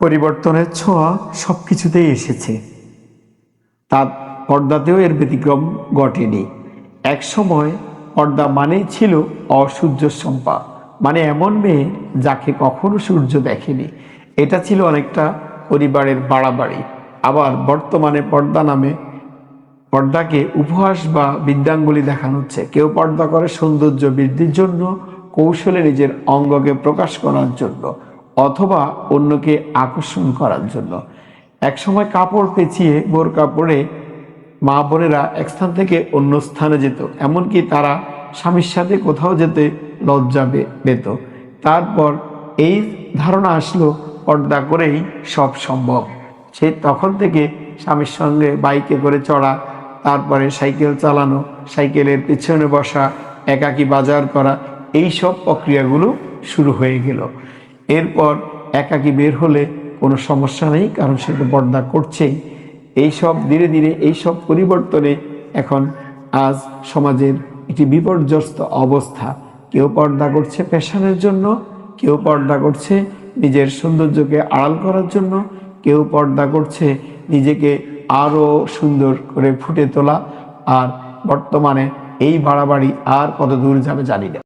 পরিবর্তনের ছোঁয়া সব কিছুতেই এসেছে। তার পর্দাতেও এর ব্যতিক্রম ঘটেনি। এক সময় পর্দা মানেই ছিল অসূর্য সম্পা মানে এমন মেয়ে যাকে কখনো সূর্য দেখেনি। এটা ছিল অনেকটা পরিবারের বাড়াবাড়ি। আবার বর্তমানে পর্দা নামে পর্দাকে উপহাস বা বিদ্যাঙ্গুলি দেখানো হচ্ছে। কেউ পর্দা করে সৌন্দর্য বৃদ্ধির জন্য কৌশলে নিজের অঙ্গকে প্রকাশ করার জন্য। অথবা অন্যকে আকর্ষণ করার জন্য। একসময় কাপড় পেঁচিয়ে বোর কাপড়ে মা বোনেরা এক স্থান থেকে অন্য স্থানে যেত, এমনকি তারা স্বামীর সাথে কোথাও যেতে লজ্জা পেত। তারপর এই ধারণা আসলো পর্দা করেই সব সম্ভব। সে তখন থেকে স্বামীর সঙ্গে বাইকে করে চড়া, তারপরে সাইকেল চালানো, সাইকেলের পিছনে বসা, একাকী বাজার করা, এই সব প্রক্রিয়াগুলো শুরু হয়ে গেল। এরপর একাকী বের হলে কোনো সমস্যা নেই, কারণ সে তো পর্দা করছেই। এই সব ধীরে ধীরে এই সব পরিবর্তনে এখন আজ সমাজের একটি বিপর্যস্ত অবস্থা। কেউ পর্দা করছে পেশানের জন্য, কেউ পর্দা করছে নিজের সৌন্দর্যকে আড়াল করার জন্য, কেউ পর্দা করছে নিজেকে আরও সুন্দর করে ফুটে তোলা। আর বর্তমানে এই বাড়াবাড়ি আর কত দূর যাবে জানি না।